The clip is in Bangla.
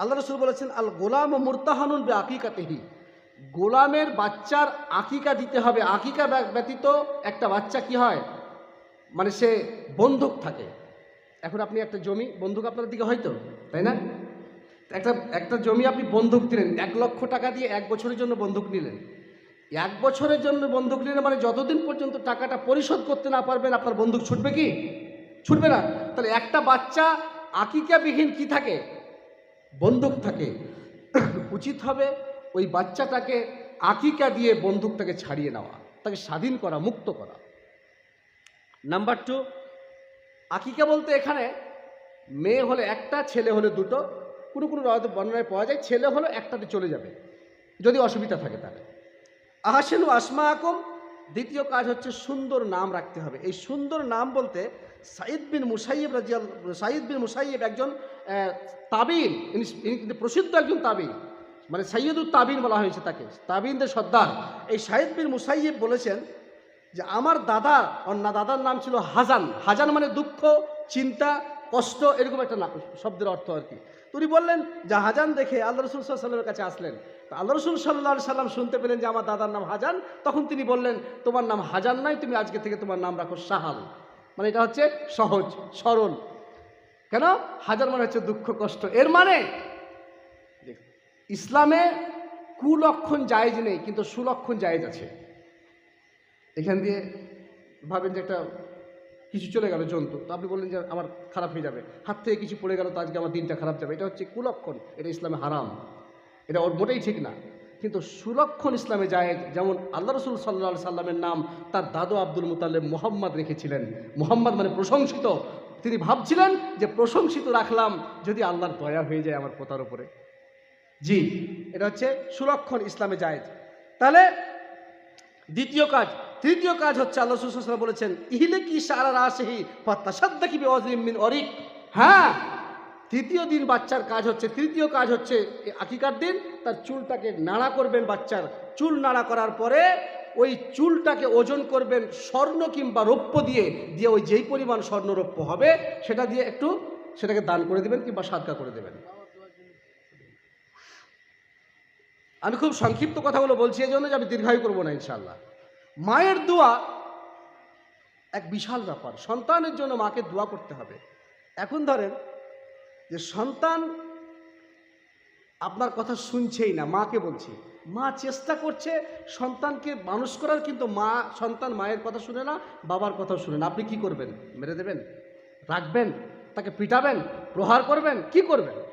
আল্লাহ রসুল বলেছেন, আল গোলাম মুরতাহানুন বে আকিকাতেহি গোলামের বাচ্চার আকিকা দিতে হবে। আকিকা ব্য- ব্যতীত একটা বাচ্চা কি হয়? মানে সে বন্দুক থাকে। এখন আপনি একটা জমি, বন্দুক আপনার দিকে হয়তো তাই না? একটা একটা জমি আপনি বন্দুক দিলেন, এক লক্ষ টাকা দিয়ে এক বছরের জন্য বন্দুক নিলেন। এক বছরের জন্য বন্দুক নিলেন মানে যতদিন পর্যন্ত টাকাটা পরিশোধ করতে না পারবেন, আপনার বন্দুক ছুটবে কি? ছুটবে না। তাহলে একটা বাচ্চা আকিকাবিহীন কি থাকে? বন্দুক থাকে। উচিত হবে ওই বাচ্চাটাকে আকিকা দিয়ে বন্দুকটাকে ছাড়িয়ে নেওয়া, তাকে স্বাধীন করা, মুক্ত করা। নাম্বার টু আকিকা বলতে এখানে মেয়ে হলে একটা, ছেলে হলে দুটো, কোনো কোনো রায়ত বর্ণনায় পাওয়া যায়, ছেলে হলে একটাতে চলে যাবে, যদি অসুবিধা থাকে তাহলে। আহাসেনু আসমা আকম দ্বিতীয় কাজ হচ্ছে সুন্দর নাম রাখতে হবে। এই সুন্দর নাম বলতে সাইদ বিন মুসাইব রাজিয়াল সাইদ বিন মুসাইব একজন তাবিন, ইনি কিন্তু প্রসিদ্ধ একজন তাবিন। মানে সাইয়দুল তাবিন বলা হয়েছে তাকে, তাবিনদের সর্দার। এই সাইদ বিন মুসাইব বলেছেন যে, আমার দাদা না দাদার নাম ছিল হাজান। হাজান মানে দুঃখ, চিন্তা, কষ্ট, এরকম একটা শব্দের অর্থ আর কি। তো উনি বললেন যে, হাজান দেখে আল্লাহ রসুল সাল্লামের কাছে আসলেন। তো আল্লাহ রসুল সাল্লাহ সাল্লাম শুনতে পেলেন যে, আমার দাদার নাম হাজান। তখন তিনি বললেন, তোমার নাম হাজান নাই, তুমি আজকে থেকে তোমার নাম রাখো সাহাল মানে এটা হচ্ছে সহজ, সরল। কেন? হাজার মানে হচ্ছে দুঃখ, কষ্ট। এর মানে ইসলামে কুলক্ষণ জায়েজ নেই, কিন্তু সুলক্ষণ জায়েজ আছে। এখান দিয়ে ভাবেন যে একটা কিছু চলে গেল জন্তু, তো আপনি বললেন যে আমার খারাপ হয়ে যাবে। হাত থেকে কিছু পড়ে গেল, তো আজকে আমার দিনটা খারাপ যাবে। এটা হচ্ছে কুলক্ষণ, এটা ইসলামে হারাম। এটা ওর মোটেই ঠিক না। কিন্তু সুলক্ষণ ইসলামে যায় যেমন আল্লাহ রসুল সাল্লা সাল্লামের নাম তার দাদু আব্দুল মুতাল্লেব মোহাম্মদ রেখেছিলেন। মোহাম্মদ মানে প্রশংসিত। তিনি ভাবছিলেন যে প্রশংসিত রাখলাম যদি আল্লাহর দয়া হয়ে যায় আমার পোতার উপরে। জি, এটা হচ্ছে সুলক্ষণ ইসলামে জায়েজ। তাহলে দ্বিতীয় কাজ, তৃতীয় কাজ হচ্ছে আল্লাহ সুসাল্লাম বলেছেন ইহিলে কি সারা রাসেহি কি মিন অরিক। হ্যাঁ তৃতীয় দিন বাচ্চার কাজ হচ্ছে, তৃতীয় কাজ হচ্ছে আকিকার দিন, তার চুলটাকে নাড়া করবেন বাচ্চার। চুল নাড়া করার পরে ওই চুলটাকে ওজন করবেন স্বর্ণ কিংবা রৌপ্য দিয়ে দিয়ে ওই যেই পরিমাণ স্বর্ণ রৌপ্য হবে, সেটা দিয়ে একটু সেটাকে দান করে দেবেন কিংবা সাদকা করে দেবেন। আমি খুব সংক্ষিপ্ত কথাগুলো বলছি, এই জন্য যে আমি দীর্ঘায়ু করব না ইনশাল্লাহ মায়ের দোয়া এক বিশাল ব্যাপার। সন্তানের জন্য মাকে দোয়া করতে হবে। এখন ধরেন যে সন্তান আপনার কথা শুনছেই না, মাকে বলছি। মা চেষ্টা করছে সন্তানকে মানুষ করার, কিন্তু মা সন্তান মায়ের কথা শুনে না, বাবার কথা শুনে না। আপনি কি করবেন? মেরে দেবেন? রাখবেন? তাকে পিটাবেন? প্রহার করবেন? কি করবেন?